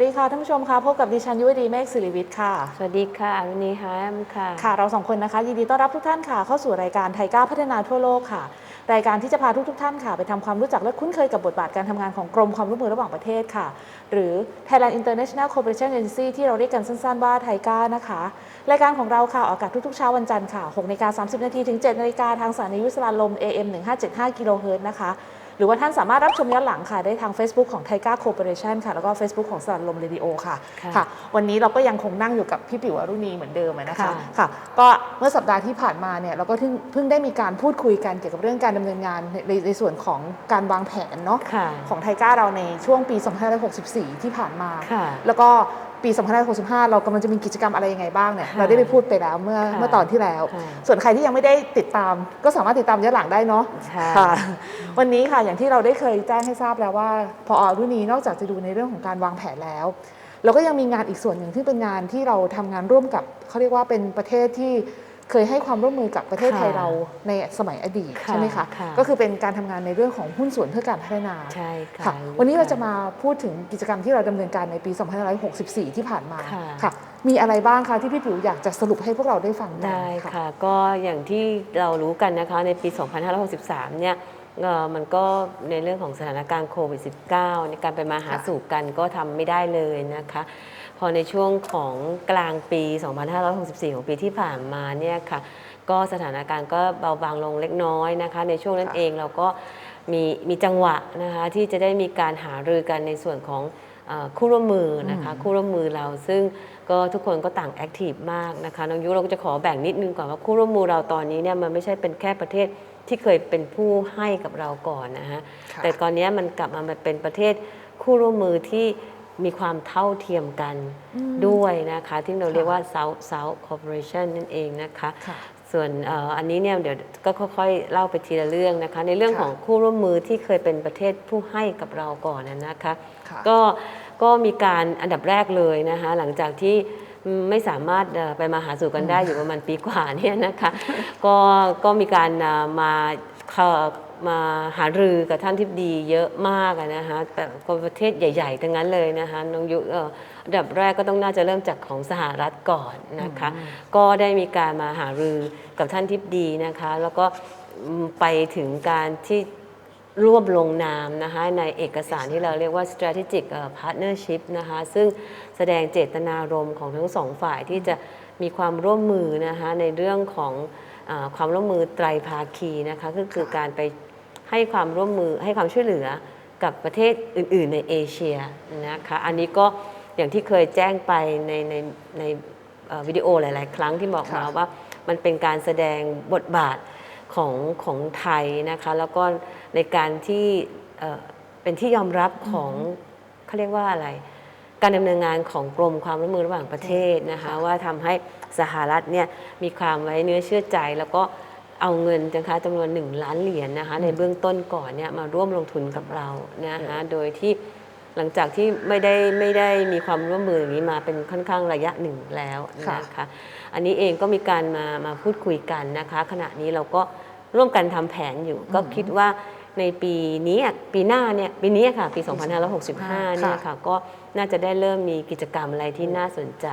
วัสดีค่ะท่านผู้ชมค่ะพบกับดิฉันยุวดีเมฆศิริวิทย์ค่ะ สวัสดีค่ะอรุณีแฮมค่ะค่ะ เราสองคนนะคะยินดีต้อนรับทุกท่านค่ะเข้าสู่รายการไทยก้าวพัฒนาทั่วโลกค่ะ รายการที่จะพาทุกทท่านค่ะ ไปทำความรู้จักและคุ้นเคยกับบทบาทการทำงานของกรมความร่วมมือระหว่างประเทศค่ะ หรือ Thailand International Cooperation Agency ที่เราเรียกกันสั้นๆว่าไทยก้านะคะ รายการของเราค่ะออกอากาศทุกๆเช้าวันจันทร์ค่ะ6นาฬิกา30นาทีถึง7นาฬิกาทางสถานีวิทยุสลาลม AM 1575กิโลเฮิรตซ์นะคะ หรือว่าท่านสามารถรับชมย้อนหลังค่ะ ได้ทาง Facebook ของไทก้าโค p o r a t i o n ค่ะ แล้วก็ Facebook ของสารลมเรดิโอค่ะค่ะค่ะ วันนี้เราก็ยังคงนั่งอยู่กับพี่ปิ๋วอรุณีเหมือนเดิมอะนะคะค่ะค่ะ ก็เมื่อสัปดาห์ที่ผ่านมาเนี่ยเราก็เพิ่งเพิ่งได้มีการพูดคุยกันเกี่ยวกับเรื่องการดำเนินงานในในในส่วนของการวางแผนเนาะค่ะของไทก้าเราในช่วงปี 2564 ที่ผ่านมาค่ะแล้วก็ ปี2565 เรากำลังจะมีกิจกรรมอะไรยังไงบ้างเนี่ยค่ะเราได้ไปพูดไปแล้วเมื่อค่ะเมื่อตอนที่แล้วค่ะส่วนใครที่ยังไม่ได้ติดตาม ก็สามารถติดตามย้อนหลังได้เนาะใช่ค่ะวันนี้ค่ะอย่างที่เราได้เคยแจ้งให้ทราบแล้วว่าพออรุ่นนี้นอกจากจะดูในเรื่องของการวางแผนแล้วเราก็ยังมีงานอีกส่วนหนึ่งที่เป็นงานที่เราทำงานร่วมกับเขาเรียกว่าเป็นประเทศที่ เคยให้ความร่วมมือกับประเทศไทยค่ะเราในสมัยอดีตค่ะใช่ไหมคะค่ะก็คือเป็นการทำงานในเรื่องของหุ้นส่วนเพื่อการพัฒนาใช่ค่ะค่ะวันนี้เราจะมาพูดถึงกิจกรรมที่เราดำเนินการในปี 2564 ที่ผ่านมาค่ะค่ะมีอะไรบ้างคะที่พี่ผิวอยากจะสรุปให้พวกเราได้ฟังกันได้ค่ะ ก็อย่างที่เรารู้กันนะคะในปี 2563 เนี่ยเอ่อมันก็ในเรื่องของสถานการณ์โควิด -19 ในการไปมาหาสู่กันก็ทำไม่ได้เลยนะคะ พอในช่วงของกลางปี 2564 ของปีที่ผ่านมาเนี่ยค่ะ ก็สถานการณ์ก็เบาบางลงเล็กน้อยนะคะ ในช่วงนั้นค่ะเองเราก็มีมีจังหวะนะคะที่จะได้มีการหารือกันในส่วนของเออคู่ร่วมมือนะคะคู่ร่วมมือเราซึ่งก็ทุกคนก็ต่างแอคทีฟมากนะคะน้องยุเราก็จะขอแบ่งนิดนึงก่อนว่าคู่ร่วมมือเราตอนนี้เนี่ยมันไม่ใช่เป็นแค่ประเทศที่เคยเป็นผู้ให้กับเราก่อนนะฮะค่ะแต่ตอนนี้มันกลับมาเป็นประเทศคู่ร่วมมือที่ มีความเท่าเทียมกันด้วยนะคะ ที่เราเรียกว่า South South Cooperation นั่นเองนะคะค่ะส่วนเอ่ออันนี้เนี่ยเดี๋ยวก็ค่อยๆ เล่าไปทีละเรื่องนะคะ ในเรื่องค่ะของคู่ร่วมมือที่เคยเป็นประเทศผู้ให้กับเราก่อนนะนะคะค่ะก็ก็มีการอันดับแรกเลยนะคะ หลังจากที่ไม่สามารถเอ่อไปมาหาสู่กันได้อยู่ประมาณปีกว่าเนี่ยนะคะ ก็ก็มีการเอ่อมาเอ่อ มาหารือกับท่านทิบดีเยอะมากอะนะคะแบบประเทศใหญ่ๆทั้งนั้นเลยนะคะน้องยุเอ่ออันดับแรกก็ต้องน่าจะเริ่มจากของสหรัฐก่อนนะคะ ก็ได้มีการมาหารือกับท่านทิบดีนะคะ แล้วก็อืมไปถึงการที่ร่วมลงนามนะคะในเอกสารที่เราเรียกว่า strategic เอ่อ partnership นะคะซึ่งแสดงเจตนารมณ์ของทั้งสองฝ่ายที่จะมีความร่วมมือนะคะในเรื่องของเออความร่วมมือไตรภาคีนะคะก็คือการไป ให้ความร่วมมือให้ความช่วยเหลือกับประเทศอื่น ๆ ในเอเชียนะคะอันนี้ก็อย่างที่เคยแจ้งไปในในในเอ่อวิดีโอหลาย ๆ ครั้งที่บอกมาค่ะว่ามันเป็นการแสดงบทบาทของของไทยนะคะแล้วก็ในการที่เอ่อเป็นที่ยอมรับของเขาเรียกว่าอะไร การดำเนินงานของกรมความร่วมมือระหว่างประเทศนะคะว่าทำให้สหรัฐเนี่ยมีความไว้เนื้อเชื่อใจแล้วก็ เอาเงินนะคะจำนวน 1 ล้านเหรียญนะคะในเบื้องต้นก่อนเนี่ยมาร่วมลงทุนกับเรานะคะโดยที่หลังจากที่ไม่ได้ไม่ได้มีความร่วมมืออย่างนี้มาเป็นค่อนข้างระยะหนึ่งแล้วนะคะอันนี้เองก็มีการมามาพูดคุยกันนะคะ ขณะนี้เราก็ร่วมกันทำแผนอยู่ ก็คิดว่าในปีนี้อะปีหน้าเนี่ยปีนี้ค่ะ ปี 2565เนี่ยค่ะค่ะก็น่าจะได้เริ่มมีกิจกรรมอะไรที่น่าสนใจ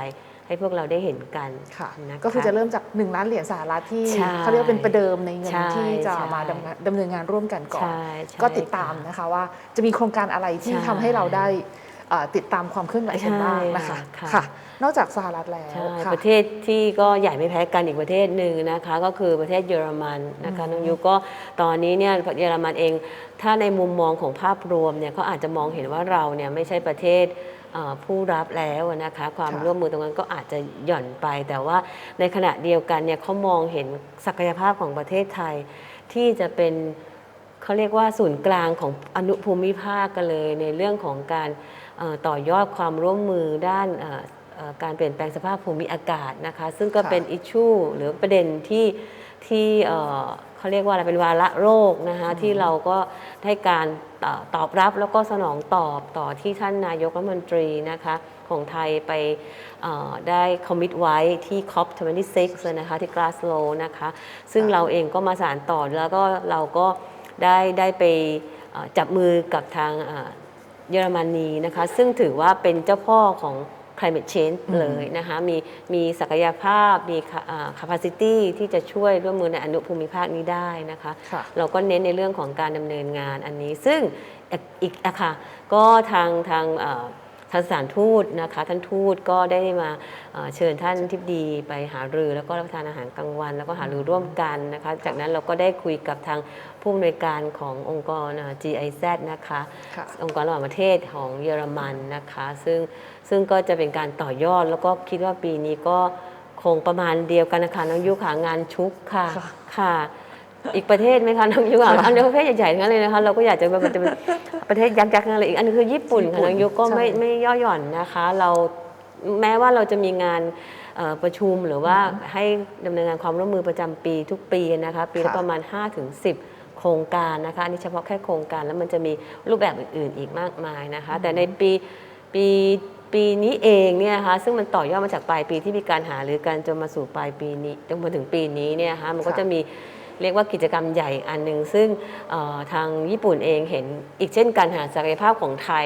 ให้พวกเราได้เห็นกันค่ะนก็คือจะเริ่มจาก 1 ล้านเหรียญสหรัฐที่ใช่เขาเรียกว่าเป็นประเดิมในเงินใช่ที่จะใช่มาดำเนินดำเนินงานร่วมกันก่อนใช่ใช่ก็ติดตามนะคะว่าจะมีโครงการอะไรที่ใช่ทำให้เราได้เอ่อติดตามความเคลื่อนไหวกันบ้างนะคะใช่ค่ะค่ะ นอกจากสหรัฐแล้วใช่ค่ะประเทศที่ก็ใหญ่ไม่แพ้กันอีกประเทศหนึ่งนะคะ ก็คือประเทศเยอรมันนะคะน้องยุก็ตอนนี้เนี่ยเยอรมันเอง ถ้าในมุมมองของภาพรวมเนี่ยเขาอาจจะมองเห็นว่าเราเนี่ยไม่ใช่ประเทศเอ่อ ผู้รับแล้วนะคะความค่ะร่วมมือตรงนั้นก็อาจจะหย่อนไป แต่ว่าในขณะเดียวกันเนี่ยเขามองเห็นศักยภาพของประเทศไทย ที่จะเป็นเขาเรียกว่าศูนย์กลางของอนุภูมิภาคกันเลย ในเรื่องของการเอ่อต่อยอดความร่วมมือด้านเอ่อเอ่อการเปลี่ยนแปลงสภาพภูมิอากาศนะคะ ซึ่งก็ค่ะเป็นอิชชูหรือประเด็นที่ที่ เอ่อเขาเรียกว่าอะไรเป็นวาระโรคนะคะที่เราก็ได้การตอตอบรับแล้วก็สนองตอบต่อที่ท่านนายกรัฐมนตรีนะคะของไทยไปเอ่อได้คอมมิตไว้ที่ COP26 นะคะที่กลาสโ o นะคะซึ่งค่ะเราเองก็มาสานต่อแล้วก็เราก็ได้ได้ไปเอ่อจับมือกับทางเอ่อเยอรมนีนะคะซึ่งถือว่าเป็นเจ้าพ่อของ climate change เลยนะคะมีมีศักยภาพมี ca- อ่า capacity ที่จะช่วยร่วมมือในอนุภูมิภาคนี้ได้นะคะค่ะเราก็เน้นในเรื่องของการดำเนินงานอันนี้ ซึ่งอีกอีกอะค่ะก็ทางทางเอ่อทางสถานทูตนะคะท่านทูตก็ได้มาเอ่อเชิญท่านทิบดีไปหารือ แล้วก็รับประทานอาหารกลางวัน แล้วก็หารือร่วมกันนะคะ จากนั้นเราก็ได้คุยกับทางผู้อำนวยการขององค์กรเอ่อ GIZ นะคะค่ะองค์กรระหว่างประเทศของเยอรมันนะคะ ซึ่ง ซึ่งก็จะเป็นการต่อยอดแล้วก็คิดว่าปีนี้ก็คงประมาณเดียวกันนะคะน้องยุค่ะงานชุกค่ะค่ะค่ะ อีกประเทศไหมคะน้องยุค่ะอันนี้ประเทศใหญ่ๆทั้งนั้นเลยนะคะเราก็อยากจะมันจะเป็นประเทศยักษ์ๆทั้งนั้นเลยอีกอันนึงคือญี่ปุ่นค่ะน้องยุก็ไม่ใช่ไม่ย่อหย่อนนะคะ เราแม้ว่าเราจะมีงานเอ่อประชุมหรือว่าให้ดำเนินงานความร่วมมือประจำปีทุกปีนะคะ ปีละค่ะประมาณ 5-10โครงการนะคะอันนี้เฉพาะแค่โครงการแล้วมันจะมีรูปแบบอื่นๆอีกมากมายนะคะ แต่ในปีปี ปีนี้เองเนี่ยนะคะซึ่งมันต่อยอดมาจากปลายปีที่มีการหาหรือการจนมาสู่ปลายปีนี้จนมาถึงปีนี้เนี่ยนะคะมันก็ค่ะจะมีเรียกว่ากิจกรรมใหญ่อันหนึ่งซึ่งเอ่อทางญี่ปุ่นเองเห็นอีกเช่นการหาศักยภาพของไทย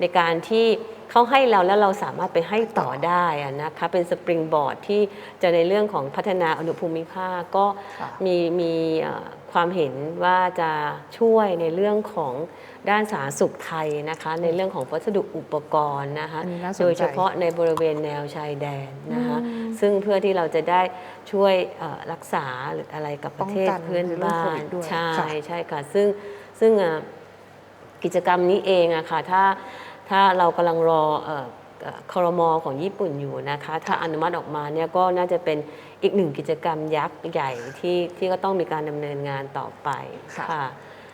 ในการที่เขาให้เราแล้วเราสามารถไปให้ต่อได้อะนะคะเป็นสปริงบอร์ดที่จะในเรื่องของพัฒนาอนุภูมิภาคก็ค่ะมีมีเอ่อความเห็นว่าจะช่วยในเรื่องของ ด้านสาธารณสุขไทยนะคะ ในเรื่องของวัสดุอุปกรณ์นะคะอันนี้น่าสนใจ โดยเฉพาะในบริเวณแนวชายแดนนะคะซึ่งเพื่อที่เราจะได้ช่วยเอ่อรักษาหรืออะไรกับประเทศป้องกันเพื่อนในเรื่องบ้าโควินดด้วยใช่ค่ะ ใช่ค่ะ ซึ่งซึ่งอะกิจกรรมนี้เองอะค่ะถ้าถ้าเรากำลังรอเอ่อเอ่อคอรมอของญี่ปุ่นอยู่นะคะ ถ้าอนุมัติออกมาเนี่ยก็น่าจะเป็นอีกหนึ่งกิจกรรมยักษ์ใหญ่ที่ที่ก็ต้องมีการดำเนินงานต่อไปค่ะ ค่ะ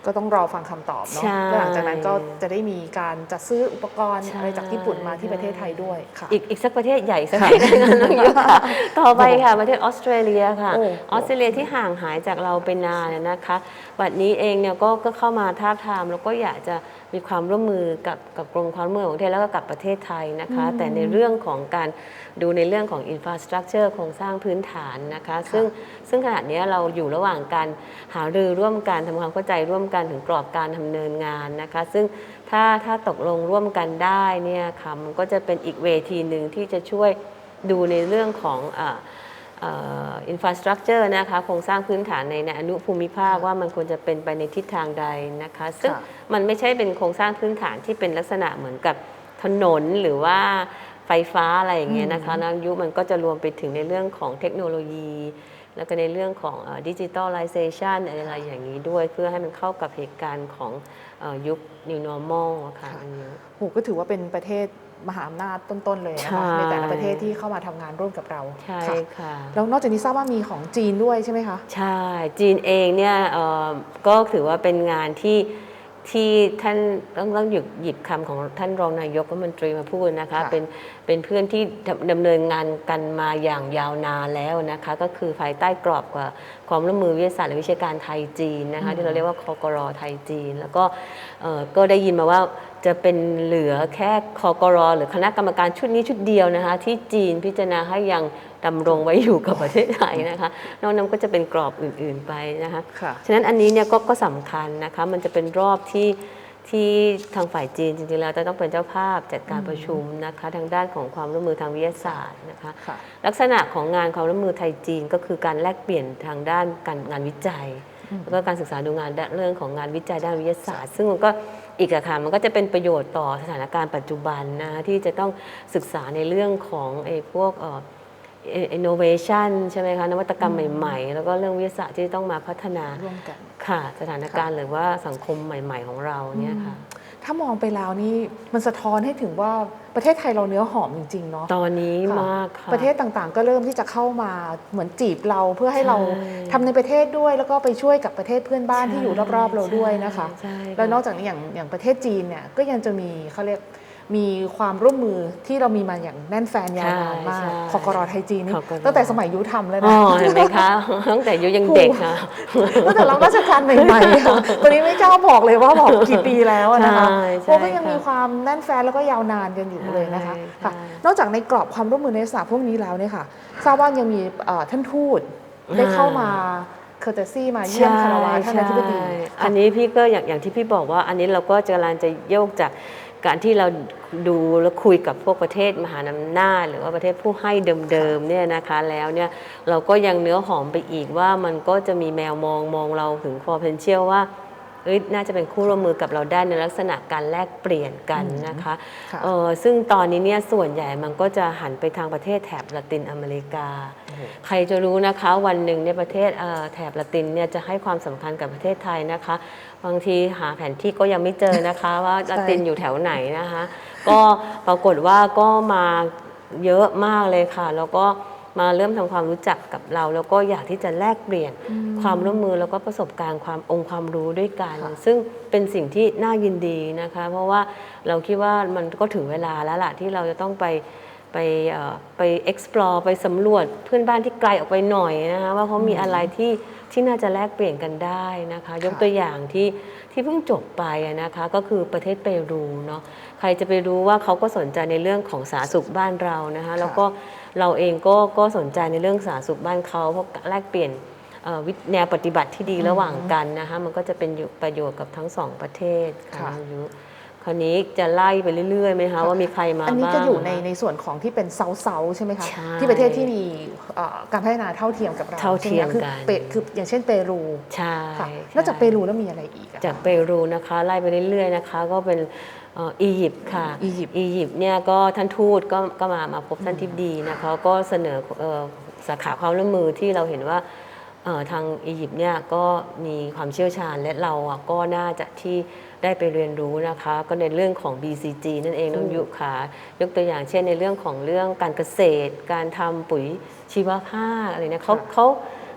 ก็ต้องรอฟังคำตอบเนาะใช่แล้วหลังจากนั้นก็จะได้มีการจัดซื้ออุปกรณ์ใช่อะไรจากญี่ปุ่นมาที่ประเทศไทยด้วยค่ะ อีกอีกสักประเทศใหญ่สักประเทศหนึงน้องยุค่ะต่อไปค่ะประเทศออสเตรเลียค่ะโอ้ออสเตรเลียที่ห่างหายจากเราไปนานเนี่ยนะคะ บัดนี้เองเนี่ยก็ก็เข้ามาท้าบทามแล้วก็อยากจะ มีความร่วมมือกับกับกรมความร่วมมือของประเทศแล้วก็กับประเทศไทยนะคะ แต่ในเรื่องของการดูในเรื่องของอินฟราสตรักเจอร์โครงสร้างพื้นฐานนะคะ ซึ่งซึ่งขณะเนี้ยเราอยู่ระหว่างการหารือร่วมกันทำความเข้าใจร่วมกันถึงกรอบการดำเนินงานนะคะ ซึ่งถ้าถ้าตกลงร่วมกันได้เนี่ยค่ะมันก็จะเป็นอีกเวทีหนึ่งที่จะช่วยดูในเรื่องของอ่า อินฟราสตรักเจอร์นะคะโครงสร้างพื้นฐานในในอนุภูมิภาคว่ามันควรจะเป็นไปในทิศทางใดนะคะ ซึ่งค่ะมันไม่ใช่เป็นโครงสร้างพื้นฐานที่เป็นลักษณะเหมือนกับถนนหรือว่าไฟฟ้าอะไรอย่างเงี้ยนะคะนะยุคมันก็จะรวมไปถึงในเรื่องของเทคโนโลยี แล้วก็ในเรื่องของดิจิทัลไลเซชันอะไรอย่างนี้ด้วย เพื่อให้มันเข้ากับเหตุการณ์ของเอ่อยุค New Normal อะค่ะอันนี้โหก็ถือว่าเป็นประเทศ มหาอำนาจต้นๆเลยนะใช่คะในแต่ละประเทศที่เข้ามาทำงานร่วมกับเราใช่ค่ะค่ะแล้วนอกจากนี้ทราบว่ามีของจีนด้วยใช่ไหมคะใช่จีนเองเนี่ยเอ่อก็ถือว่าเป็นงานที่ที่ท่านต้องต้องหยิบหยิบคำของท่านรองนายกรัฐมนตรีมาพูดนะคะค่ะเป็นเป็นเพื่อนที่ดำดำเนินงานกันมาอย่างยาวนานแล้วนะคะก็คือภายใต้กรอบกับความร่วมมือวิทยาศาสตร์และวิชาการไทยจีนนะคะที่เราเรียกว่าคกรไทยจีน แล้วก็เอ่อก็ได้ยินมาว่า จะเป็นเหลือแค่คกรหรือคณะกรรมการชุดนี้ชุดเดียวนะคะ ที่จีนพิจารณาให้ยังดำรงไว้อยู่กับประเทศไทยนะคะ นอกนั้นก็จะเป็นกรอบอื่นๆไปนะคะค่ะฉะนั้นอันนี้เนี่ยก็ก็สำคัญนะคะ มันจะเป็นรอบที่ที่ทางฝ่ายจีนจริงๆแล้วจะต้องเป็นเจ้าภาพจัดการประชุมนะคะ ทางด้านของความร่วมมือทางวิทยาศาสตร์นะคะ ค่ะ ลักษณะของงานความร่วมมือไทยจีนก็คือการแลกเปลี่ยนทางด้านการงานวิจัย แล้วก็การศึกษาดูงานด้านเรื่องของงานวิจัยด้านวิทยาศาสตร์ ซึ่งมันก็ อีกอะค่ะมันก็จะเป็นประโยชน์ต่อสถานการณ์ปัจจุบันนะคะที่จะต้องศึกษาในเรื่องของไอ้พวกเอ่อ innovation ใช่ไหมคะนวัตกรรมใหม่ๆ แล้วก็เรื่องวิทยาศาสตร์ที่ต้องมาพัฒนาร่วมกันค่ะสถานการณ์หรือว่าสังคมใหม่ ๆ ของเราเนี่ยค่ะ ถ้ามองไปแล้วนี่มันสะท้อนให้ถึงว่าประเทศไทยเราเนื้อหอมจริงๆเนาะตอนนี้ค่ะมากค่ะประเทศต่างๆ ก็เริ่มที่จะเข้ามาเหมือนจีบเราเพื่อให้เราใช่ทำในประเทศด้วย แล้วก็ไปช่วยกับประเทศเพื่อนบ้านที่อยู่รอบๆเราด้วยนะคะใช่ใช่แล้วนอกจากนี้อย่างอย่างประเทศจีนเนี่ยก็ยังจะมีเขาเรียก มีความร่วมมือที่เรามีมาอย่างแน่นแฟนยาวนานมากใช่คอกรอไทยจีนนี่คกรตั้งแต่สมัยยุทธทำเลยอ๋นะอเห็นไหมคะตั้งแต่อายุยังเด็กค่ะตั้งแต่รับราชการใหม่ๆค่ะตอนนี้ไม่กล้าบอกเลยว่าบอกกี่ปีแล้วอะนะคะใช่ใช่เพราะก็ยังค่ะมีความแน่นแฟนแล้วก็ยาวนานกันอยู่เลยนะคะใช่ค่ะใช่นอกจากในกรอบความร่วมมือในลักษณะพวกนี้แล้วเนี่ยค่ะทราบว่ายังมีเอ่อท่านทูตได้เข้ามาเคอร์เตซี่มาเยี่ยมคารวะท่านอธิบดีใช่ค่ะอันนี้พี่ก็อย่างอย่างที่พี่บอกว่าอันนี้เราก็จะกำลังจะโยกจาก การที่เราดูแล้วคุยกับพวกประเทศมหานำหน้าจหรือว่าประเทศผู้ให้เดิมๆเนี่ยนะคะแล้วเนี่ยเราก็ยังเนื้อหอมไปอีกว่ามันก็จะมีแมวมองมองเราถึง potential ว่าเอ้ยน่าจะเป็นคู่ร่วมมือกับเราได้ในลักษณะการแลกเปลี่ยนกันนะคะค่ะเออซึ่งตอนนี้เนี่ยส่วนใหญ่มันก็จะหันไปทางประเทศแถบละตินอเมริกา ใครจะรู้นะคะวันหนึ่งในยประเทศเอ่อแถบละตินเนี่ยจะให้ความสำคัญกับประเทศไทยนะคะ บางทีหาแผนที่ก็ยังไม่เจอนะคะ ว่าละตินอยู่แถวไหนนะคะ ก็ปรากฏว่าก็มาเยอะมากเลยค่ะ แล้วก็มาเริ่มทำความรู้จักกับเรา แล้วก็อยากที่จะแลกเปลี่ยนความร่วมมือแล้วก็ประสบการณ์ความองค์ความรู้ด้วยกันค่ะซึ่งเป็นสิ่งที่น่ายินดีนะคะ เพราะว่าเราคิดว่ามันก็ถึงเวลาแล้วล่ะที่เราจะต้องไปไปเอ่อไป explore ไปสำรวจเพื่อนบ้านที่ไกลออกไปหน่อยนะคะว่าเขามีอะไรที่ ที่น่าจะแลกเปลี่ยนกันได้นะคะ ยกตัวอย่างที่ที่เพิ่งจบไปอะนะคะ ก็คือประเทศเปรูเนาะใครจะไปรู้ว่าเขาก็สนใจในเรื่องของสาธารณสุขบ้านเรานะคะแล้วก็เราเองก็ก็สนใจในเรื่องสาธารณสุขบ้านเขาเพราะแลกเปลี่ยนเอ่อวิแนวปฏิบัติที่ดีระหว่างกันนะคะมันก็จะเป็นอยู่ประโยชน์กับทั้งสองประเทศค่ะ ค่ะน้องยุคราวนี้จะไล่ไปเรื่อยๆไหมคะว่ามีใครมาอันนี้บ้างจะอยู่ในในส่วนของที่เป็นเซาเซาใช่ไหมคะใช่ที่ประเทศที่มีเอ่อการพัฒนาเท่าเทียมกับเราเท่าเทียมใช่ไหคะคือกันเปคืออย่างเช่นเปรูใช่ค่ะใช่นอกจากเปรูแล้วมีอะไรอีกอะจากเปรูนะคะไล่ไปเรื่อยๆนะคะ ก็เป็นเอ่ออียิปต์ค่ะอียิปต์อียิปต์เนี่ยก็ท่านทูตก็ก็มามาพบท่านทิบดีนะคะก็เสนอเอ่อสาขาความร่วมมือที่เราเห็นว่าเอ่อทางอียิปต์เนี่ยก็มีความเชี่ยวชาญและเราอะก็น่าจะที่ ได้ไปเรียนรู้นะคะ ก็ในเรื่องของ BCG นั่นเองน้องยุค่ะยกตัวอย่างเช่นในเรื่องของเรื่องการเกษตร การทำปุ๋ยชีวภาพอะไรเนี่ยเขาค่ะเขา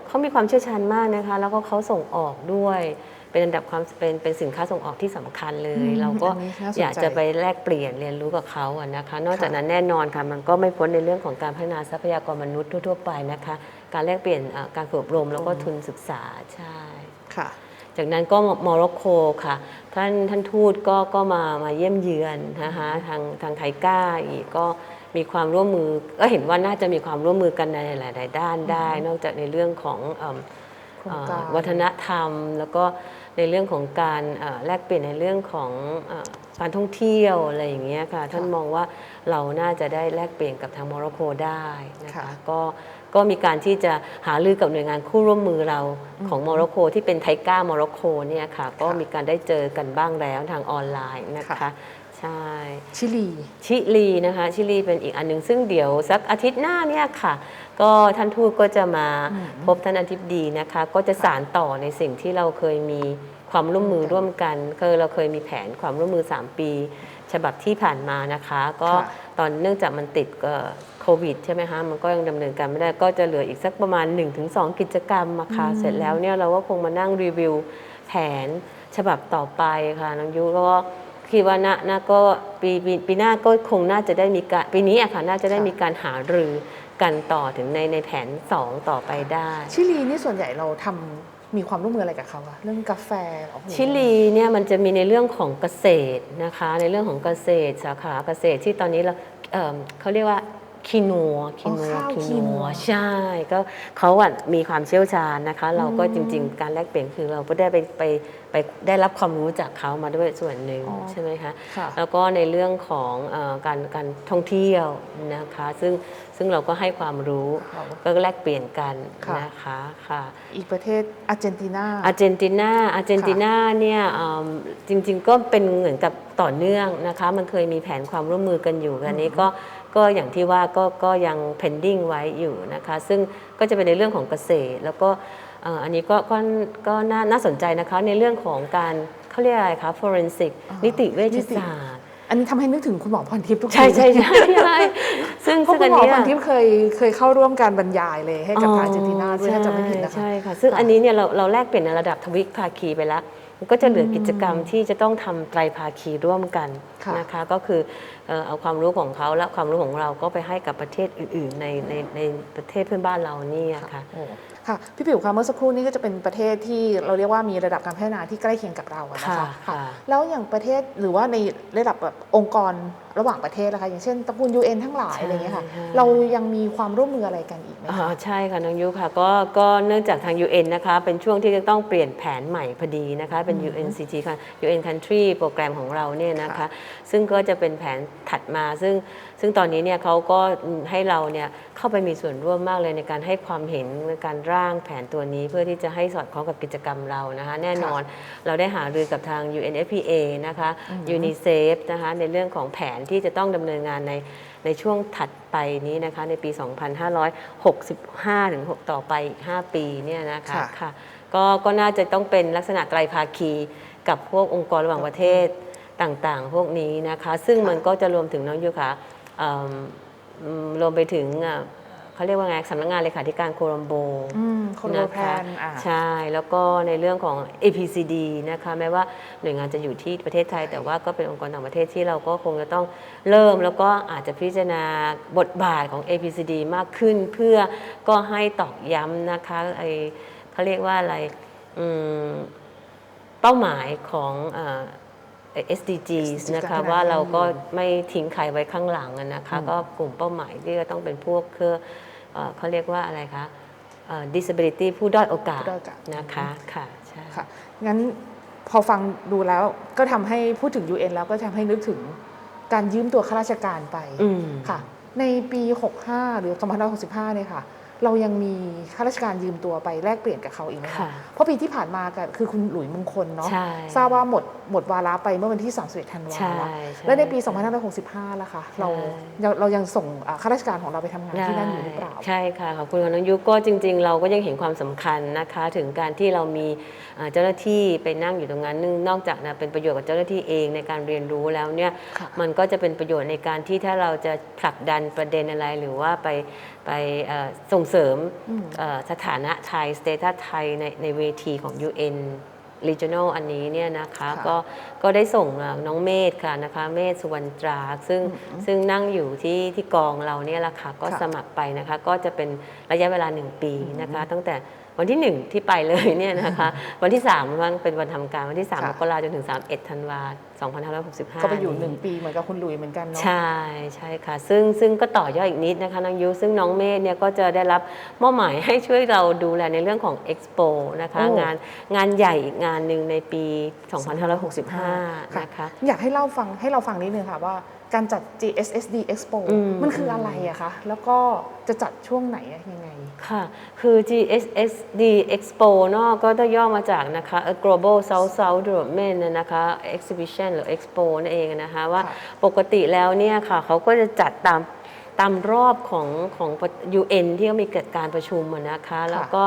เขามีความเชี่ยวชาญมากนะคะ แล้วก็เขาส่งออกด้วยเป็นอันดับความเป็นเป็นสินค้าส่งออกที่สำคัญเลยอืมเราก็อันนี้น่าสนใจอยากจะไปแลกเปลี่ยนเรียนรู้กับเขาอะนะคะ นอกจากค่ะนั้นแน่นอนค่ะมันก็ไม่พ้นในเรื่องของการพัฒนาทรัพยากรมนุษย์ทั่ว ๆ ไปนะคะ การแลกเปลี่ยนอะการฝึกอบรมแล้วก็ทุนศึกษาใช่ค่ะ จากนั้นก็โมร็อกโกค่ะ ท่านท่านทูตก็ก็มามาเยี่ยมเยือนนะคะทางทางไทก้าอีกก็มีความร่วมมือก็เห็นว่าน่าจะมีความร่วมมือกันในหลาย ๆ ด้านได้ นอกจากในเรื่องของเอิ่มโครงการเอ่อวัฒนธรรม แล้วก็ในเรื่องของการเอ่อแลกเปลี่ยนในเรื่องของเอ่อการท่องเที่ยวอะไรอย่างเงี้ยค่ะ ท่านมองว่าเราน่าจะได้แลกเปลี่ยนกับทางโมร็อกโกได้นะคะค่ะก็ ก็มีการที่จะหารือกับหน่วยงานคู่ร่วมมือเราของโมร็อกโกที่เป็นไทก้าโมร็อกโกเนี่ยค่ะ ก็มีการได้เจอกันบ้างแล้วทางออนไลน์นะคะค่ะใช่ชิลีชิลีนะคะชิลีเป็นอีกอันหนึ่งซึ่งเดี๋ยวสักอาทิตย์หน้าเนี่ยค่ะ ก็ท่านทูตก็จะมาพบท่านอธิบดีนะคะ ก็จะสานต่อในสิ่งที่เราเคยมีความร่วมมือร่วมกันคือเราเคยมีแผนความร่วมมือ 3 ปี ฉบับที่ผ่านมานะคะ ก็ค่ะตอนเนื่องจากมันติดเอ่อ โควิดใช่ไหมคะมันก็ยังดำเนินการไม่ได้ก็จะเหลืออีกสักประมาณ 1-2 กิจกรรมมาค่ะเสร็จแล้วเนี่ยเราก็คงมานั่งรีวิวแผนฉบับต่อไปค่ะน้องยุแล้วก็คิดว่าน่าน่าก็ปีปีปีหน้าก็คงน่าจะได้มีการปีนี้อะค่ะน่าจะได้ค่ะมีการหารือกันต่อถึงในในแผน 2 ต่อไปได้ ชิลีนี่ส่วนใหญ่เราทำมีความร่วมมืออะไรกับเขาอะเรื่องกาแฟเหรอชิลีเนี่ยมันจะมีในเรื่องของเกษตรนะคะ ในเรื่องของเกษตรสาขาเกษตรที่ตอนนี้เราเอิ่มเขาเรียกว่า คีนัวคีนัวข้าวคีคีนันัววใช่ ก็เขาอะมีความเชี่ยวชาญนะคะ เราก็จริง ๆ การแลกเปลี่ยนคือเราก็ได้ไปไปไปได้รับความรู้จากเขามาด้วยส่วนหนึ่งอ๋อใช่ไหมคะค่ะแล้วก็ในเรื่องของเออการการท่องเที่ยวนะคะ ซึ่งซึ่งเราก็ให้ความรู้ค่ะก็แลกเปลี่ยนกันค่ะนะคะค่ะอีกประเทศอาร์เจนตินาอาร์เจนตินาอาร์เจนตินาเนี่ยอืมจริง ๆ ก็เป็นเหมือนกับต่อเนื่องนะคะ มันเคยมีแผนความร่วมมือกันอยู่อันนี้ก็ ก็อย่างที่ว่าก็ก็ยัง pending ไว้อยู่นะคะ ซึ่งก็จะเป็นในเรื่องของเกษตร แล้วก็เอ่ออันนี้ก็ก็ก็น่าน่าสนใจนะคะในเรื่องของการเขาเรียกอะไรคะ forensic อ่านินิติเวชนิติศาสตร์อันนี้ทำให้นึกถึงคุณหมอพรทิพย์ทุกทีใช่ใช่ใช่ใช่ซึ่งเพราะซึ่งคุอัณนหมอเนี้ยพรทิพย์เคยเคยเข้าร่วมการบรรยายเลยให้กับทางอาร์เจนตินาด้วยถ้าจำไม่ผิดนะคะใช่ค่ะซึ่งค่ะอันนี้เนี่ยเราเราแลกเปลี่ยนในระดับทวิภาคีไปแล้ว มันก็จะเหลือกิจกรรมที่จะต้องทำไตรภาคีร่วมกันค่ะนะคะก็คือเอ่อเอาความรู้ของเขาและความรู้ของเราก็ไปให้กับประเทศอื่น ๆ ในในในประเทศเพื่อนบ้านเรานี่อะค่ะโอ้ค่ะพี่ปิ๋วคะเมื่อสักครู่นี้ก็จะเป็นประเทศที่เราเรียกว่ามีระดับการพัฒนาที่ใกล้เคียงกับเราอะนะคะค่ะค่ะแล้วอย่างประเทศหรือว่าในระดับแบบองค์กร ระหว่างประเทศนะคะอย่างเช่นตระกูล UN ทั้งหลายใช่อะไรเงี้ยค่ะใช่เรายังมีความร่วมมืออะไรกันอีกไหมอ่าคะใช่ค่ะน้องยุค่ะก็ก็เนื่องจากทาง UN นะคะเป็นช่วงที่จะต้องเปลี่ยนแผนใหม่พอดีนะคะเป็น UNCT ค่ะ UN Country โปรแกรมของเราเนี่ยนะคะค่ะซึ่งก็จะเป็นแผนถัดมาซึ่งซึ่งตอนนี้เนี่ยเขาก็ให้เราเนี่ยเข้าไปมีส่วนร่วมมากเลยในการให้ความเห็นในการร่างแผนตัวนี้ เพื่อที่จะให้สอดคล้องกับกิจกรรมเรานะคะแน่นอนเราได้หารือกับทาง UNFPA นะคะ UNICEF นะคะในเรื่องของแผนที่จะต้องดำเนินงานในในช่วงถัดไปนี้นะคะ ในปี 2565 ถึง 6 ต่อไปอีก 5 ปีเนี่ยนะคะค่ะค่ะก็ก็น่าจะต้องเป็นลักษณะไตรภาคีกับพวกองค์กรระหว่างประเทศต่างๆ พวกนี้นะคะ ซึ่งมันก็จะรวมถึงน้องยุค่ะเอิ่มอืมรวมไปถึงอะ เขาเรียกว่าไงสำนักงานเลขาธิการโคลัมโบอืมโคโลแพนอ่าใช่แล้วก็ในเรื่องของ APCD นะคะแม้ว่าหน่วยงานจะอยู่ที่ประเทศไทย แต่ว่าก็เป็นองค์กรต่างประเทศที่เราก็คงจะต้องเริ่ม แล้วก็อาจจะพิจารณาบทบาทของ APCD มากขึ้น เพื่อก็ให้ตอกย้ำนะคะไอเขาเรียกว่าอะไรอืมเป้าหมายของเอ่อ SDGs นะคะว่าเราก็ไม่ทิ้งใครไว้ข้างหลังอะนะคะ ก็กลุ่มเป้าหมายที่จะต้องเป็นพวกเครือ เอ่อเขาเรียกว่าอะไรคะเอ่อ disability ผู้ด้อยโอกาสผู้ด้อยโอกาสนะคะค่ะใช่ค่ะงั้นพอฟังดูแล้วก็ทำให้พูดถึง UN แล้วก็ทำให้นึกถึงการยืมตัวข้าราชการไปอืมค่ะ ในปี 65 หรือ2565 เนี่ยค่ะ เรายังมีข้าราชการยืมตัวไปแลกเปลี่ยนกับเขาอีกไหมคะค่ะเพราะปีที่ผ่านมากับคือคุณหลุยมงคลเนาะใช่ทราบว่าหมดหมดวาระไปเมื่อวันที่ 31 ธันวาใช่แล้วใช่และในปี 2565 ล่ะคะเราใช่เราเรายังส่งอ่าข้าราชการของเราไปทำงานที่นั่นอยู่หรือเปล่า ใช่ค่ะขอบคุณค่ะน้องยุก็จริง ๆ เราก็ยังเห็นความสำคัญนะคะ ถึงการที่เรามีเอ่อเจ้าหน้าที่ไปนั่งอยู่ตรงนั้นนึงนอกจากนะเป็นประโยชน์กับเจ้าหน้าที่เองในการเรียนรู้แล้วเนี่ยค่ะมันก็จะเป็นประโยชน์ในการที่ถ้าเราจะผลักดันประเด็นอะไรหรือว่าไป ไปเอ่อส่งเสริมเอ่อสถานะไทยสเตตัสไทยในในเวทีของ UN regional อันนี้เนี่ยนะคะค่ะก็ก็ได้ส่งเอ่อน้องเมธค่ะนะคะเมธสุวรรณตรา ซึ่งซึ่งนั่งอยู่ที่ที่กองเราเนี่ยแหละค่ะก็ค่ะสมัครไปนะคะ ก็จะเป็นระยะเวลาหนึ่งปีนะคะ ตั้งแต่ วันที่หนึ่งที่ไปเลยเนี่ยนะคะ วันที่3มันเป็นวันทำการวันที่3มค่ะกราจนถึง 31ธันวา2565 ก็ไปอยู่หนึ่งปีเหมือนกับคุณหลุยเหมือนกันเนาะใช่ใช่ค่ะ ซึ่งซึ่งก็ต่อยอดอีกนิดนะคะน้องยุซึ่งน้องเมธเนี่ยก็จะได้รับมอบหมายให้ช่วยเราดูแลในเรื่องของ Expo นะคะโอ้งานงานใหญ่อีกงานหนึ่งในปี 2565 นะคะอยากให้เล่าฟังให้เราฟังนิดนึงค่ะว่า การจัด GSSD Expo อืมมันคืออะไรอะคะ แล้วก็จะจัดช่วงไหนอะยังไง ค่ะ คือ GSSD Expo เนอะก็ได้ย่อมาจากนะคะ A Global South South Development นะคะ Exhibition หรือ Expo นั่นเองนะคะ ว่าค่ะปกติแล้วเนี่ยค่ะเขาก็จะจัดตามตามรอบของของ UN ที่เขามีเกิดการประชุมอะนะคะ แล้วก็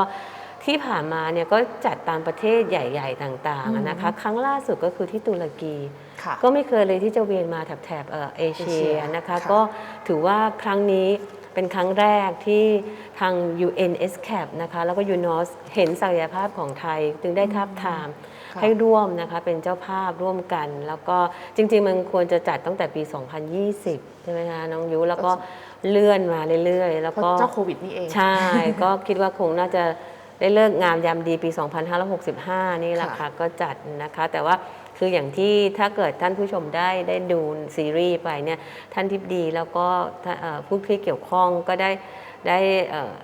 ที่ผ่านมาเนี่ยก็จัดตามประเทศใหญ่ ๆ ต่างๆอะนะคะ ครั้งล่าสุดก็คือที่ตุรกีค่ะ ก็ไม่เคยเลยที่จะเวียนมาแถบแถบเอ่อเอเชีเอเชียยนะคะค่ะก็ถือว่าครั้งนี้เป็นครั้งแรกที่ทาง UNSCAP นะคะแล้วก็ UNOS เห็นศักยภาพของไทย จึงได้ทับทามค่ะให้ร่วมนะคะเป็นเจ้าภาพร่วมกัน แล้วก็จริง ๆ มันควรจะจัดตั้งแต่ปี 2020 ใช่ไหมคะน้องยุแล้วก็เลื่อนมาเรื่อยๆ แล้วเพราะก็เจ้าโควิดนี่เอง ใช่ ก็คิดว่าคงน่าจะได้เลิกงามยามดีปี 2565 นี่แหละค่ะค่ะก็จัดนะคะแต่ว่า คืออย่างที่ถ้าเกิดท่านผู้ชมได้ได้ดูซีรีส์ไปเนี่ยท่านทิพดีแล้วก็ท่านเอ่อผู้ที่เกี่ยวข้องก็ได้ได้เอ่อ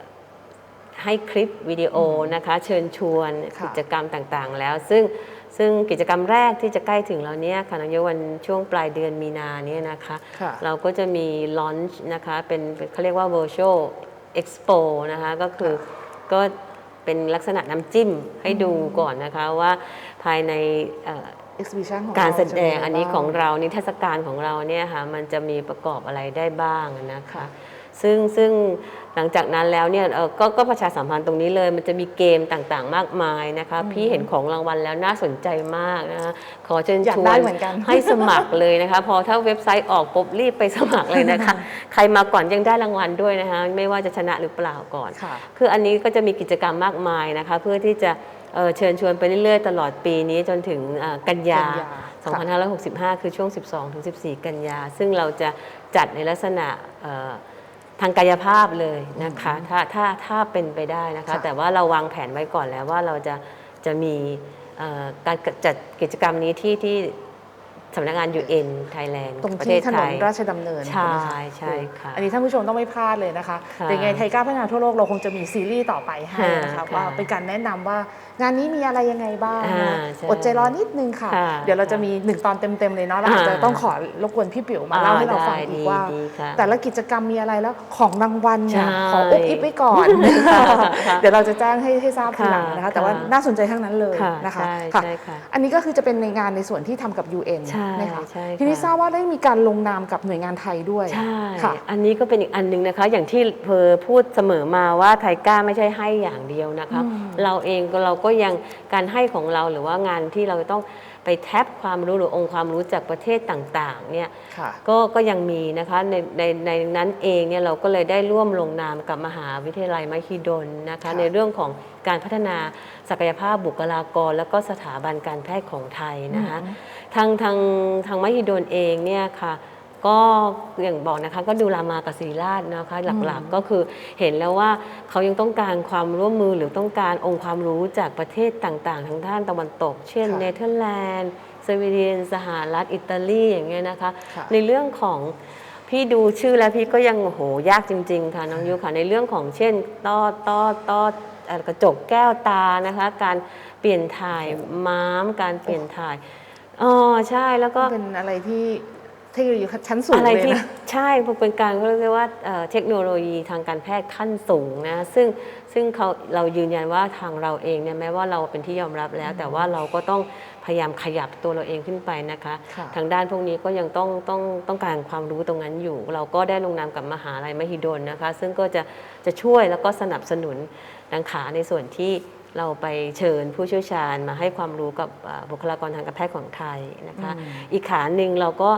ให้คลิปวิดีโอนะคะเชิญชวนค่ะกิจกรรมต่างๆ แล้ว ซึ่งซึ่งกิจกรรมแรกที่จะใกล้ถึงเราเนี่ยค่ะนายกวันช่วงปลายเดือนมีนาเนี่ยนะคะค่ะเราก็จะมีลอนช์นะคะเป็นเป็นเขาเรียกว่า virtual expo นะคะก็คือก็เป็นลักษณะน้ำจิ้มให้ดูก่อนนะคะว่าภายในเอ่อ exhibition ของการเแสดงจะมีะไรอันนี้บ้าของเรานิทรรศการของเราเนี่ยค่ะมันจะมีประกอบอะไรได้บ้างนะคะซึ่งซึ่งหลังจากนั้นแล้วเนี่ยเอ่อก็ก็ประชาสัมพันธ์ตรงนี้เลย มันจะมีเกมต่างๆ มากมายนะคะ พี่เห็นของรางวัลแล้วน่าสนใจมากนะคะขอเชิญอยากชวได้นเหมือนกันให้สมัครเลยนะคะ พอถ้าเว็บไซต์ออกปุ๊บรีบไปสมัครเลยนะคะ ใครมาก่อนยังได้รางวัลด้วยนะคะ ไม่ว่าจะชนะหรือเปล่าก่อนค่ะคืออันนี้ก็จะมีกิจกรรมมากมายนะคะ เพื่อที่จะ เอ่อเชิญชวนไปเรื่อยๆ ตลอดปีนี้จนถึงเอ่อกันยากันยาค่ะ2565 คือช่วง 12 ถึง 14 กันยา ซึ่งเราจะจัดในลักษณะเอ่อทางกายภาพเลยนะคะ ถ้าถ้าถ้าเป็นไปได้นะคะค่ะแต่ว่าเราวางแผนไว้ก่อนแล้วว่าเราจะจะมีเอ่อการจัดกิจกรรมนี้ที่ที่ สำนักงาน UN Thailand ตรงประเทที่ศถนไทนยราชดำเนินใช่ไหมคะใช่ค่ะอันนี้ท่านผู้ชมต้องไม่พลาดเลยนะคะค่ะเดี๋ยวยังไงไทยก้าวพัฒนาทั่วโลกเราคงจะมีซีรีส์ต่อไปให้นะคะค่ะว่าเป็นการแนะนำว่างานนี้มีอะไรยังไงบ้างอ่านะใช่อดใจรอนิดนึงค่ะค่ะ เดี๋ยวเราจะมีหนึ่งตอนเต็มๆเลยเนาะแล้วอาจจะอ่าต้องขอรบกวนพี่ปิ๋วมาเล่าให้เราฟังได้อีดีกว่าดีค่ะแต่ละกิจกรรมมีอะไรแล้วของรางวัลเนี่ยใช่ขออุบอิบไว้ก่อน เดี๋ยวเราจะแจ้งให้ให้ทราบทีหลังนะคะค่ะแต่ว่าน่าสนใจทั้งนั้นเลยค่ะนะคะใช่ค่ะใช่ค่ะอันนี้ก็คือจะเป็นในงานในส่วนที่ทำกับ UN ใช่นะคะใช่ค่ะทีนี้ทราบว่าได้มีการลงนามกับหน่วยงานไทยด้วยใช่ค่ะอันนี้ก็เป็นอีกอันหนึงนะคะ อย่างที่เพอพูดเสมอมาว่าไทก้าไม่ใช่ให้อย่างเดียวนะคะ เราเองก็เราก็ยังการให้ของเราหรือว่างานที่เราต้อง ไปแทบความรู้หรือองค์ความรู้จากประเทศต่างๆเนี่ยค่ะก็ก็ยังมีนะคะในในในนั้นเองเนี่ยเราก็เลยได้ร่วมลงนามกับมหาวิทยาลัยมหิดลนะคะค่ะในเรื่องของการพัฒนาศักยภาพบุคลากร แล้วก็สถาบันการแพทย์ของไทยนะคะทางทางทางมหิดลเองเนี่ยค่ะ ก็อย่างบอกนะคะก็ดูรามากับศรีราชนะคะหลักๆก็คือเห็นแล้วว่าเขายังต้องการความร่วมมือหรือต้องการองค์ความรู้จากประเทศต่างๆ ทางด้านตะวันตก เช่นค่ะเนเธอร์แลนด์สวีเดนสหรัฐอิตาลีอย่างเงี้ยนะคะค่ะในเรื่องของพี่ดูชื่อแล้วพี่ก็ยังโอ้โหยากจริง ๆ ค่ะน้องยุค่ะในเรื่องของเช่นต้อต้อต้อเอ่อกระจกแก้วตานะคะ การเปลี่ยนถ่ายม้ามการเปลี่ยนถ่ายอ๋อใช่แล้วก็เป็นอะไรที่ เทคโนโลยีชั้นสูงอะไรเลยที่นะใช่เป็นการเขาเรียกว่าเอ่อเทคโนโลยีทางการแพทย์ขั้นสูงนะซึ่งซึ่งเขาเรายืนยันว่าทางเราเองเนี่ยแม้ว่าเราเป็นที่ยอมรับแล้ว แต่ว่าเราก็ต้องพยายามขยับตัวเราเองขึ้นไปนะคะค่ะทางด้านพวกนี้ก็ยังต้องต้องต้องการความรู้ตรงนั้นอยู่ เราก็ได้ลงนามกับมหาลัยมหิดลนะคะ ซึ่งก็จะจะช่วยแล้วก็สนับสนุนดังขาในส่วนที่ เราไปเชิญผู้เชี่ยวชาญมาให้ความรู้กับอ่าบุคลากรทางการแพทย์ของไทยนะคะ อีกขาหนึ่งเราก็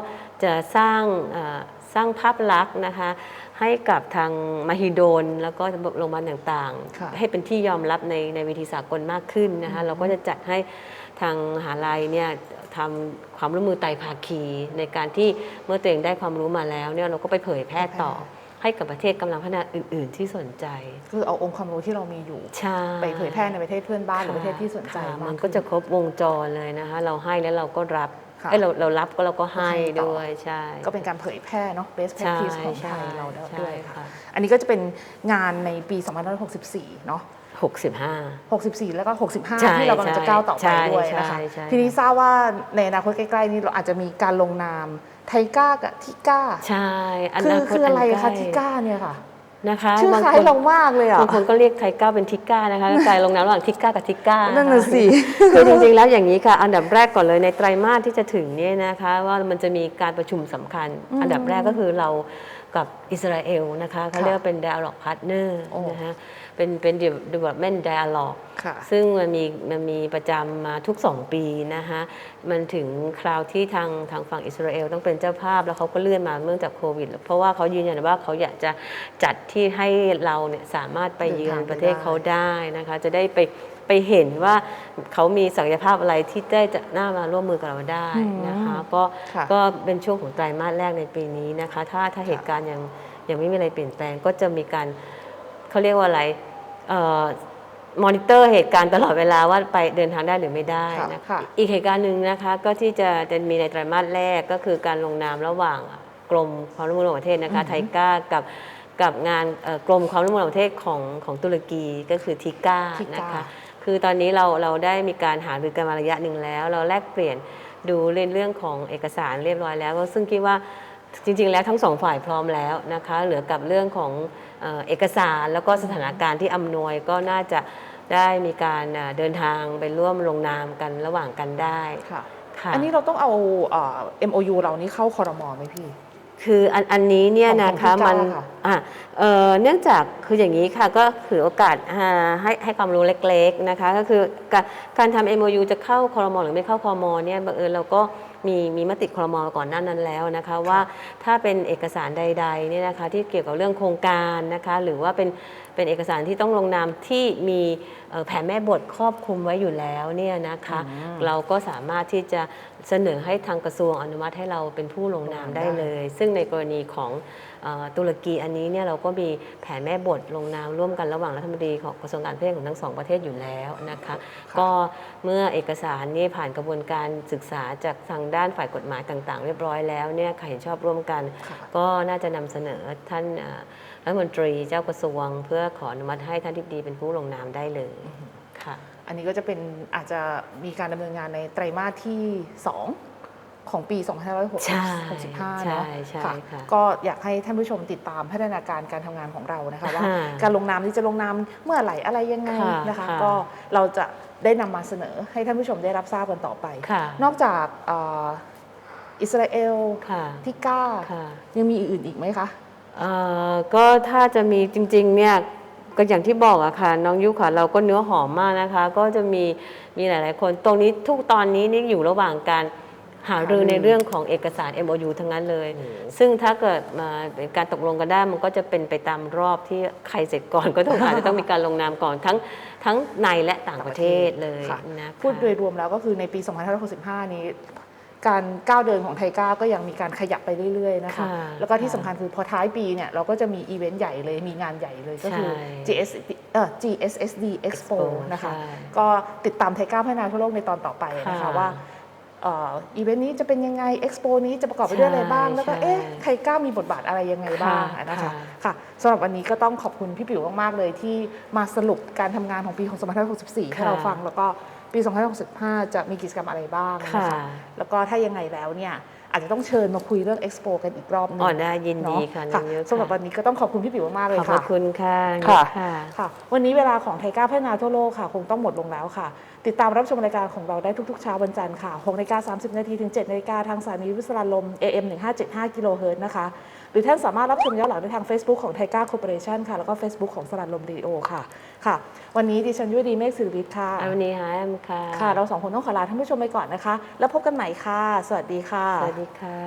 จะสร้างเอ่อสร้างภาพลักษณ์นะคะให้กับทางมหิดลแล้วก็โรงพยาบาลต่างค่ะๆให้เป็นที่ยอมรับในในเวทีสากลมากขึ้นนะคะเราก็จะจัดให้ทางมหาลัยเนี่ยทำความร่วมมือไตรภาคีในการที่เมื่อตัวเองได้ความรู้มาแล้วเนี่ยเราก็ไปเผยแพร่ต่อ ให้กับประเทศกำลังพัฒนาอื่น ๆ ที่สนใจ คือเอาองค์ความรู้ที่เรามีอยู่ใช่ไปเผยแพร่ในประเทศเพื่อนบ้านหรือประเทศที่สนใจค่ะมากมันก็จะครบวงจรเลยนะคะ เราให้แล้วเราก็รับค่ะเอ้ยเราเรารับก็เราก็ให้ให้ต่อด้วยใช่ ก็เป็นการเผยแพร่เนาะ best ใช่ practice ของไทใช่ยเราใช่ด้วยค่ะค่ะ อันนี้ก็จะเป็นงานในปี2564 เนาะ65 64 แล้วก็ใช่65 ที่เรากำลังจะก้าวต่อใช่ไปด้วยนะคะใช่ใช่ทีนี้ทราบว่าในอนาคตใกล้ ๆ นี้เราอาจจะมีการลงนาม ไทก้ากับทิก้าใช่นคือนาตคืออะไรนใกคะล้ทิก้าเนี่ยค่ะนะคะชื่อบางคล้าคยนเรามากเลยอะบางคนก็เรียกไทก้าเป็นทิก้านะคะกลายลงน้ำระหว่างทิก้ากับทิก้านั่นน่ะสิคือจริงๆแล้วอย่างนี้ค่ะ อันดับแรกก่อนเลยในไตรมาสที่จะถึงเนี่ยนะคะ ว่ามันจะมีการประชุมสำคัญ อันดับแรกก็คือเรา กับอิสราเอลนะคะเขาเรียกว่าเป็น dialogue partner โอ้นะคะเป็นเป็น development dialogue ค่ะซึ่งมันมีมันมีประจำมาทุก 2 ปีนะคะมันถึงคราวที่ทางทางฝั่งอิสราเอลต้องเป็นเจ้าภาพแล้วเขาก็เลื่อนมาเนื่องจากโควิด เพราะว่าเขายืนยันว่าเขาอยากจะจัดที่ให้เราเนี่ยสามารถไปเยือนประเทศเขาได้นะคะจะได้ไป ไปเห็นว่าเขามีศักยภาพอะไรที่ได้จะน่ามาร่วมมือกับเราได้นะคะก็ค่ะก็เป็นช่วงของไตรมาสแรกในปีนี้นะคะ ถ้าถ้าเหตุการณ์ยังยังไม่มีอะไรเปลี่ยนแปลงก็จะมีการเขาเรียกว่าอะไรมอนิเตอร์เหตุการณ์ตลอดเวลาว่าไปเดินทางได้หรือไม่ได้ค่ะนะค่ะอีกเหตุการณ์หนึ่งนะคะก็ที่จะจะมีในไตรมาสแรกก็คือการลงนามระหว่างกรมความร่วมมือระหว่างประเทศนะคะไทก้ากับกับงานเอ่อกรมความร่วมมือระหว่างประเทศของของตุรกีก็คือทิก้าทิก้านนะคะ คือตอนนี้เราเราได้มีการหารือกันมาระยะหนึ่งแล้ว เราแลกเปลี่ยนดูเรื่องเรื่องของเอกสารเรียบร้อยแล้วก็ซึ่งคิดว่าจริง ๆ แล้วทั้งสองฝ่ายพร้อมแล้วนะคะ เหลือกับเรื่องของเอ่อเอกสารแล้วก็สถานการณ์ที่อำนวยก็น่าจะได้มีการเอ่อเดินทางไปร่วมลงนามกันระหว่างกันได้ค่ะค่ะอันนี้เราต้องเอาเอ่อ MOU เรานี่เข้าคอรมอไหมพี่ คืออันอันนี้เนี่ยของนะคะของพี่มันก้าวค่ะ อะเอ่อเนื่องจากคืออย่างนี้ค่ะก็ถือโอกาสอ่าให้ให้ความรู้เล็กๆนะคะก็คือการการทำ MOU จะเข้าคอรมอหรือไม่เข้าคอรมอเนี่ยบังเอิญเราก็มีมีมติคอรมอก่อนหน้านั้นแล้วนะคะว่าถ้าเป็นเอกสารใดๆเนี่ยนะคะที่เกี่ยวกับเรื่องโครงการนะคะหรือว่าเป็นเป็นเอกสารที่ต้องลงนามที่มีเอ่อแผนแม่บทครอบคลุมไว้อยู่แล้วเนี่ยนะคะเราก็สามารถที่จะ เสนอให้ทางกระทรวงอนุมัติให้เราเป็นผู้ลงนามได้เลย ซึ่งในกรณีของเอ่อตุรกีอันนี้เนี่ยเราก็มีแผนแม่บทลงนามร่วมกันระหว่างรัฐมนตรีของกระทรวงการต่างประเทศของทั้งสองประเทศอยู่แล้วนะคะ ก็เมื่อเอกสารนี้ผ่านกระบวนการศึกษาจากทางด้านฝ่ายกฎหมายต่าง ๆ เรียบร้อยแล้วเนี่ยใครเห็นชอบร่วมกันค่ะก็น่าจะนำเสนอท่านเอ่อรัฐมนตรีเจ้ากระทรวง เพื่อขออนุมัติให้ท่านทิบดีเป็นผู้ลงนามได้เลยค่ะ อันนี้ก็จะเป็นอาจจะมีการดำเนินงานในไตรมาสที่ 2 ของปีใช่2565ใช่เนาะใช่ค่ะก็อยากให้ท่านผู้ชมติดตามพัฒนาการการทำงานของเรานะคะว่าค่ะการลงนามนี้จะลงนามเมื่อไหร่อะไรยังไงค่ะนะคะค่ะก็เราจะได้นำมาเสนอให้ท่านผู้ชมได้รับทราบกันต่อไปค่ะนอกจากเอ่ออิสราเอลค่ะที่ก้าค่ะยังมีอื่นอีกไหมคะเอ่อก็ถ้าจะมีจริงๆเนี่ย ก็อย่างที่บอกอะค่ะ น้องยุค่ะเราก็เนื้อหอมมากนะคะ ก็จะมีมีหลาย ๆ คนตรงนี้ทุกตอนนี้นี่อยู่ระหว่างการหารือหารือในเรื่องของเอกสาร MOU ทั้งนั้นเลย ซึ่งถ้าเกิดมาเป็นการตกลงกันได้มันก็จะเป็นไปตามรอบที่ใครเสร็จก่อนก็ต้องอาจจะต้องมีการลงนามก่อนทั้งทั้งในและต่างประเทศเลยค่ะนะคะพูดโดยรวมแล้วก็คือในปี 2565 นี้ การก้าวเดินของไทยก้าวก็ยังมีการขยับไปเรื่อยๆนะคะค่ะแล้วก็ที่ค่ะสำคัญคือพอท้ายปีเนี่ยเราก็จะมีอีเวนต์ใหญ่เลยมีงานใหญ่เลยก็คือใช่ GS เอ่อ GSSD Expo Expo นะคะใช่ก็ติดตามไทยก้าวพัฒนาทั่วโลกในตอนต่อไปนะคะค่ะว่าเอ่ออีเวนต์นี้จะเป็นยังไง Expo นี้จะประกอบไปด้วยอะไรบ้างใช่แล้วก็ใช่เอ๊ะไทยก้าวมีบทบาทอะไรยังไงบ้างค่ะนะคะค่ะค่ะสำหรับวันนี้ก็ต้องขอบคุณพี่ปิ๋วมาก ๆ เลยที่มาสรุปการทำงานของปีของ2564ให้เราค่ะฟังแล้วก็ ปี2565 จะมีกิจกรรมอะไรบ้างนะค่ะ คะแล้วก็ถ้ายังไงแล้วเนี่ยอาจจะต้องเชิญมาคุยเรื่อง Expo กันอีกรอบหนึงอ๋อได้ยินดีเนาค่ะค่ะน้องยุค่ะสำหรับวันนี้ก็ต้องขอบคุณพี่ปิ๋วมากๆเลยขอบพค่ะ ระคุณค่ะค่ะ ค่ะ ค่ะวันนี้เวลาของไทยก้าวพัฒนาทั่วโลกค่ะ คงต้องหมดลงแล้วค่ะ ติดตามรับชมรายการของเราได้ทุกๆเช้าวันจันทร์ค่ะ6นาฬิกา30 นาทีถึง7นาฬิกาทางสถานีวิทยุสารลม AM 1575กิโลเฮิรตซ์นะคะ หรือท่านสามารถรับชมย้อนหลังได้ทาง Facebook ของไทยก้าคอร์ปอเรชันค่ะ แล้วก็ Facebook ของสารลมเรดิโอค่ะค่ะ วันนี้ดิฉันยุ้ยดีเมฆสิริวิทย์ค่ะวันนี้ค่ะแอมค่ะ ค่ะ เราสองคนต้องขอลาท่านผู้ชมไปก่อนนะคะ แล้วพบกันใหม่ค่ะ สวัสดีค่ะ สวัสดีค่ะ